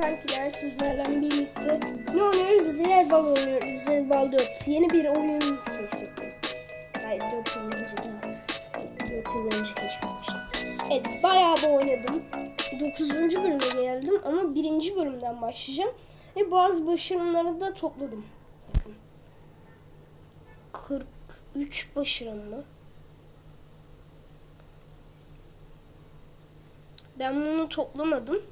kankiler sizlerle birlikte ne oynuyoruz? Red Ball oynuyoruz. Red Ball 4. Yeni bir oyun keşfettim. Hayır 4 yıl önce değil. 4 yıl önce keşfetmiştim. Evet bayağı da oynadım. 9. bölüme geldim ama 1. bölümden başlayacağım. Ve bazı başarımları da topladım. Bakın. 43 başarımlı. Ben bunu toplamadım.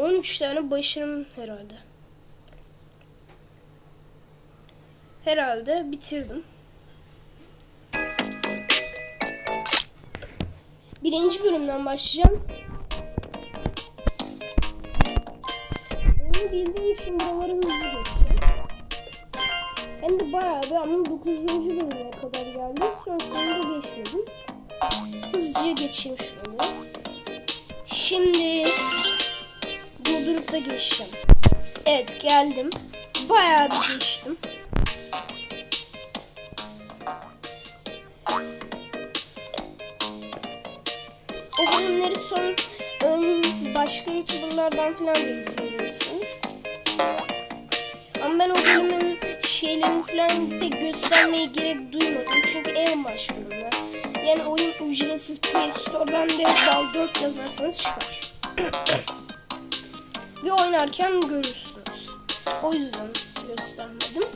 13 tane başarım herhalde. Herhalde bitirdim. Birinci bölümden başlayacağım. Oyunu bildiğim için buraları hızlı geçeceğim. Hem de bayağı bir ama 9. bölüme kadar geldim. Sonrasında geçmedim. Hızlıca geçeyim şöyle. Şimdi durdurup da geçeceğim. Evet geldim. Bayağı bir geçtim. O bölümleri son ön başka youtuberlardan falan da izleyebilirsiniz. Ama ben o bölümün şeylerini falan pek göstermeye gerek duymadım. Çünkü en baş bölümler. Yani oyun ücretsiz Play Store'dan Red Ball 4 yazarsanız çıkar. Ve oynarken görürsünüz. O yüzden göstermedim.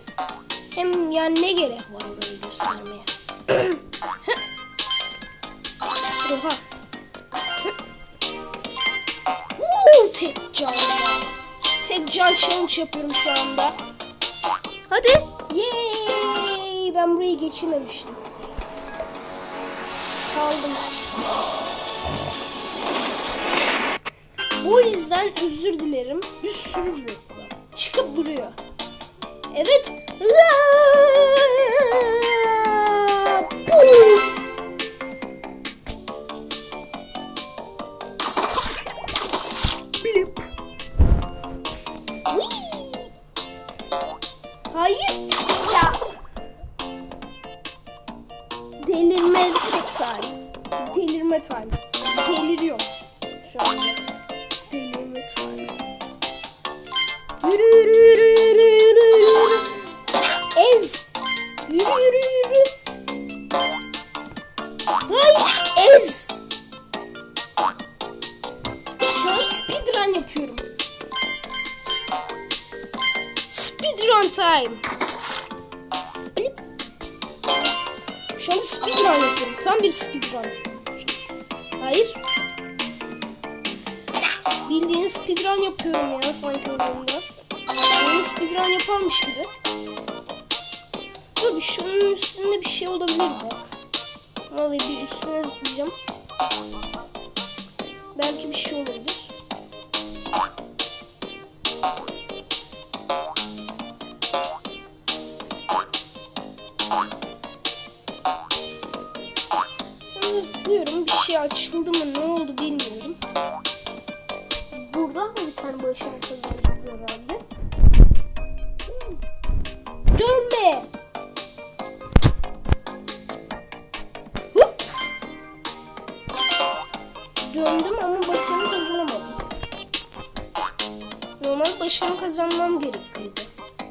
Hem yani ne gerek var orayı göstermeye? Oha. Uuu, tek can. Tek can challenge yapıyorum şu anda. Hadi. Yay! Ben burayı geçememiştim. Kaldım. O yüzden özür dilerim. Bir sürü yoklar. Çıkıp duruyor. Evet. Boom! Şu an speedrun yapıyorum. Speedrun time. Şu anda speedrun yapıyorum. Tam bir speedrun. Hayır. Bildiğin speedrun yapıyorum ya sanki oyunda. Oyunu speedrun yaparmış gibi. Dur bir şunun üstünde bir şey olabilir bak. Vallahi bir üstüne zıplayacağım. Belki bir şey olabilir. Zıplıyorum. Bir şey açıldı mı ne oldu bilmiyorum. Buradan da bir tane başarı kazanacağız herhalde. Dönme! Döndüm ama başarı kazanmam gerekliydi.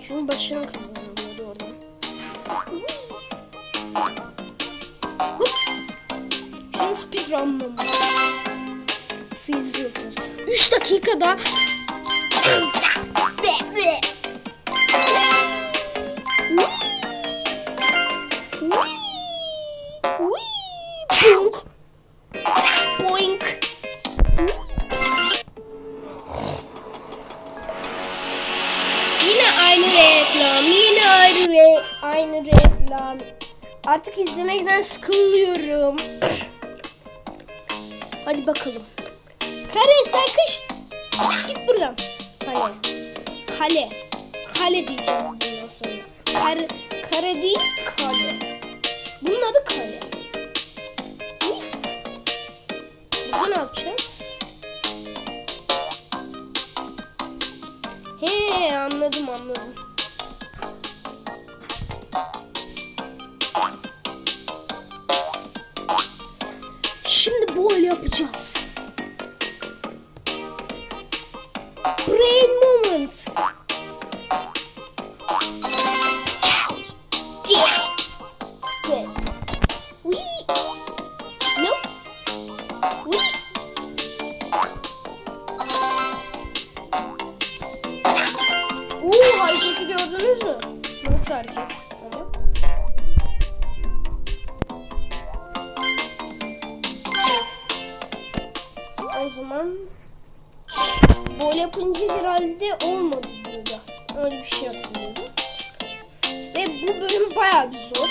Çünkü başarı kazanamıyordu oradan. Hop! Şu an speedrun'lamayız. Siz izliyorsunuz. 3 dakikada Git buradan. Kale. Kale. Kale diyeceğim bundan sonra. Kare, kare değil kale. Bunun adı kale. Burada ne yapacağız? He anladım anladım. Şimdi böyle yapacağız. Moments. Good. We. Nope. We. Oo hareketi gördünüz mü? Nasıl hareket? O zaman Böyle yapınca herhalde olmadı burada. Öyle bir şey hatırlıyorum. Ve bu bölüm bayağı bir zor.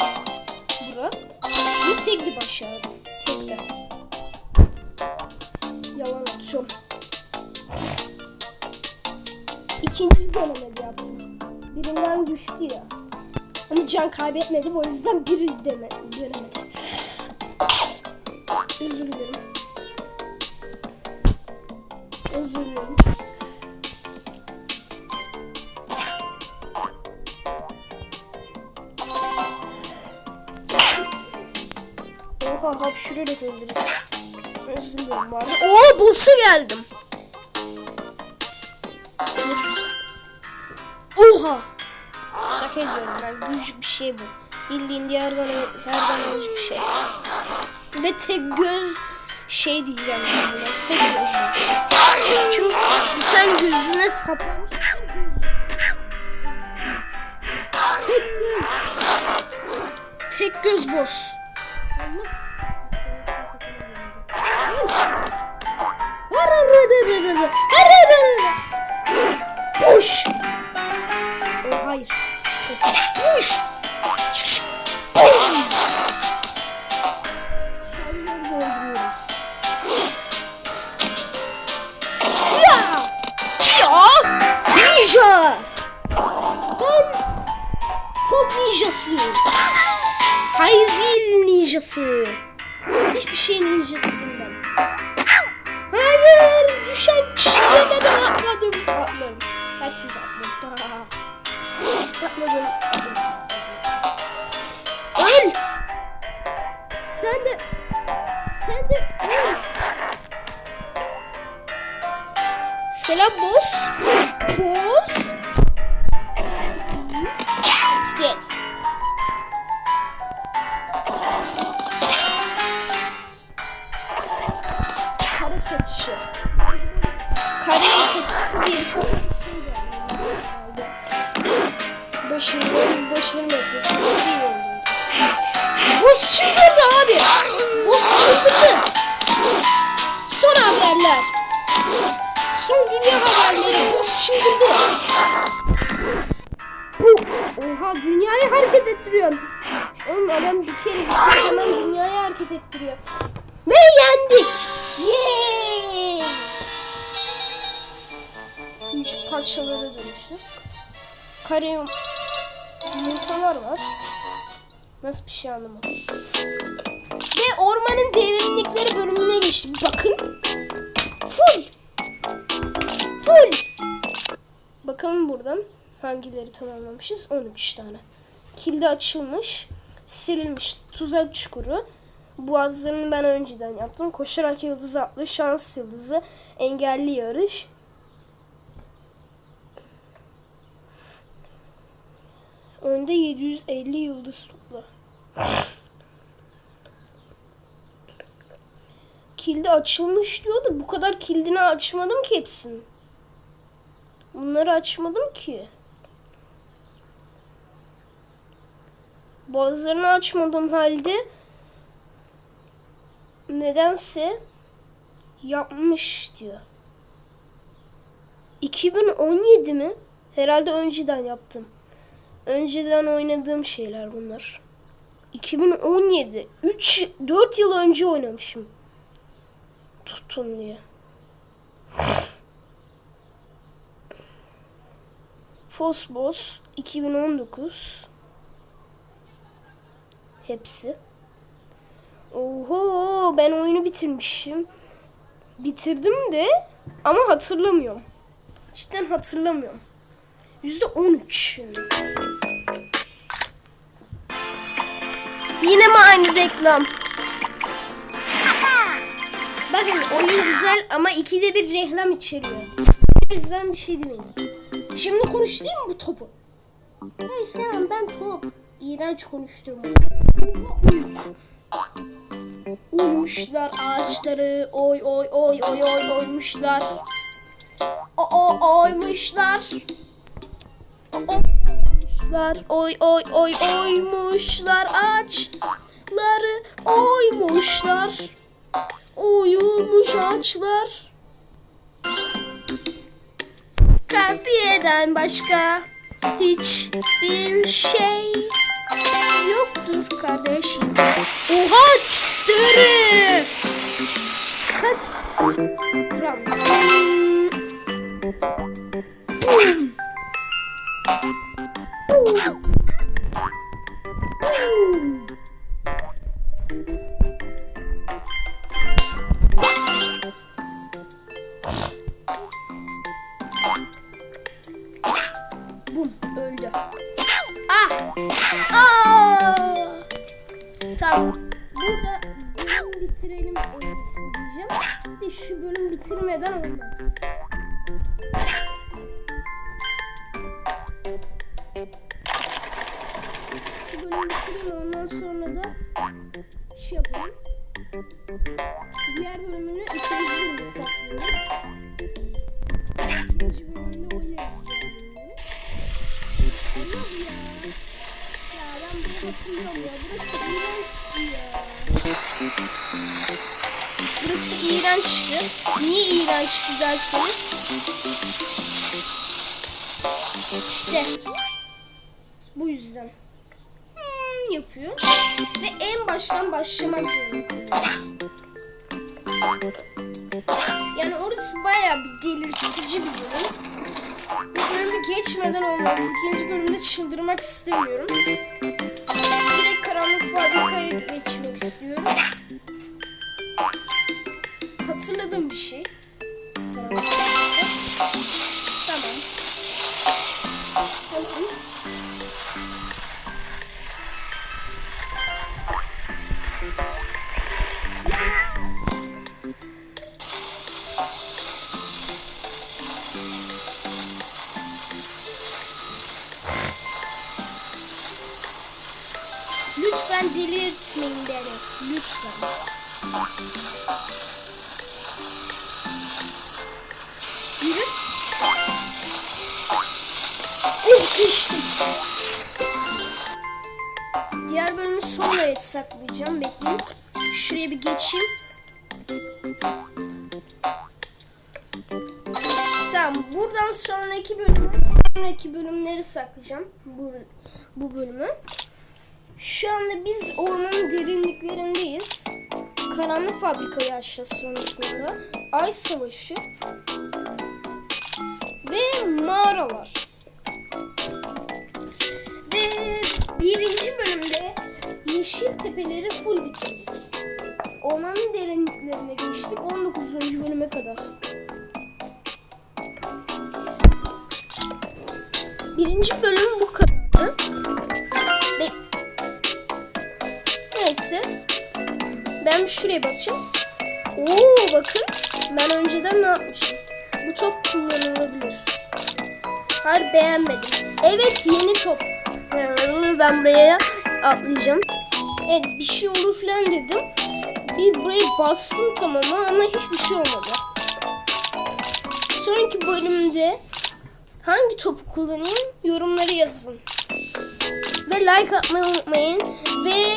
Bura. Bu tekli başardı. Tekli. Yalan atıyorum. İkinci denemede yaptım. Birinden düştü ya. Ama can kaybetmedim o yüzden bir deme, denemedi. Özür. Özür dilerim. Oha hapşırarak öldürdüm. Özür dilerim arada. Oo boss'a geldim. Oha. Şaka ediyorum ben. Büyük bir şey bu. Bildiğin diğer yerden bir şey. Ve tek göz şey diyeceğim buna. Tek göz. Çünkü bir tane gözüne saplamış. Tek göz. Tek göz boss. Push. Oh, hayır. İşte. Push. Çık çık. Top ninjasıyım. Hayır değil ninjası. Hiçbir şey ninjasıyım ben. Hayır! Düşen çiğnemeden atladım. Atladım. Herkes atladı. Atladım. Öl! Kaçışı. Kare diye çok Başını, başını beklesem iyi olurdu. Boss çıldırdı abi. Boss çıldırdı. Son haberler. Son dünya haberleri. Boss çıldırdı. Oha dünyayı hareket ettiriyor. Oğlum adam bir kere zıplıyor hemen dünyayı hareket ettiriyor. Ve yendik. Küçük parçalara dönüştük. Kare yumurtalar var. Nasıl bir şey anlamadım. Ve ormanın derinlikleri bölümüne geçtim. Bakın. Full. Full. Bakalım buradan hangileri tamamlamışız? 13 tane. Kilde açılmış. Sirilmiş. Tuzak çukuru. Boğazlarını ben önceden yaptım. Koşarak yıldız atlı. Şans yıldızı. Engelli yarış. Önde 750 yıldız topla. Kildi açılmış diyor da bu kadar kildini açmadım ki hepsini. Bunları açmadım ki. Bazılarını açmadığım halde nedense yapmış diyor. 2017 mi? Herhalde önceden yaptım. Önceden oynadığım şeyler bunlar. 2017. 3 4 yıl önce oynamışım. Tutun diye. Fosbos 2019. Hepsi. Oho ben oyunu bitirmişim. Bitirdim de ama hatırlamıyorum. Cidden hatırlamıyorum. Yüzde on üç. Yine mi aynı reklam? Bakın oyun güzel ama ikide bir reklam içeriyor. yüzden bir şey demeyin. Şimdi konuşturayım mı bu topu? Hey Selam ben top. İğrenç konuşturma. Uyku. Uymuşlar ağaçları. Oy oy oy oy oy oymuşlar. O o oymuşlar. Oymuşlar. Oy oy oy oymuşlar ağaçları oymuşlar. Uyumuş ağaçlar. Kafiyeden başka hiçbir şey yoktur kardeşim. Oha çıtırı. Kaç. Gram. Bum. Bum. İğrençti derseniz. İşte. Bu yüzden. Hmm, yapıyor. Ve en baştan başlamak. Yani orası bayağı bir delirtici bir bölüm. Bu bölümü geçmeden olmaz. İkinci bölümde çıldırmak istemiyorum. Direkt karanlık fabrikaya geçmek istiyorum. Hatırladım bir şey. Lütfen delirtmeyin beni. Lütfen. Diğer bölümü sonraya saklayacağım. Bekleyin. Şuraya bir geçeyim. Tamam. Buradan sonraki bölümü sonraki bölümleri saklayacağım. Bu, bu bölümü. Şu anda biz ormanın derinliklerindeyiz. Karanlık fabrikayı aşacağız sonrasında. Ay savaşı. Ve mağaralar. Birinci bölümde yeşil tepeleri full bitirdik. Ormanın derinliklerine geçtik 19. bölüme kadar. Birinci bölüm bu kadardı. Ve Neyse. Ben şuraya bakacağım. Oo bakın. Ben önceden ne yapmışım? Bu top kullanılabilir. Hayır beğenmedim. Evet yeni top. Ben buraya atlayacağım. Evet bir şey olur falan dedim. Bir burayı bastım tamamı ama hiçbir şey olmadı. Sonraki bölümde hangi topu kullanayım yorumları yazın. Ve like atmayı unutmayın. Ve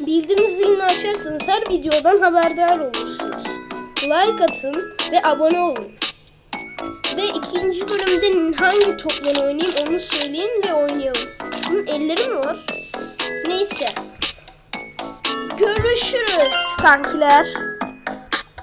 bildirim zilini açarsanız her videodan haberdar olursunuz. Like atın ve abone olun. Ve ikinci bölümde hangi topla oynayayım onu söyleyin ve oynayalım. Bunun elleri mi var? Neyse. Görüşürüz kankiler.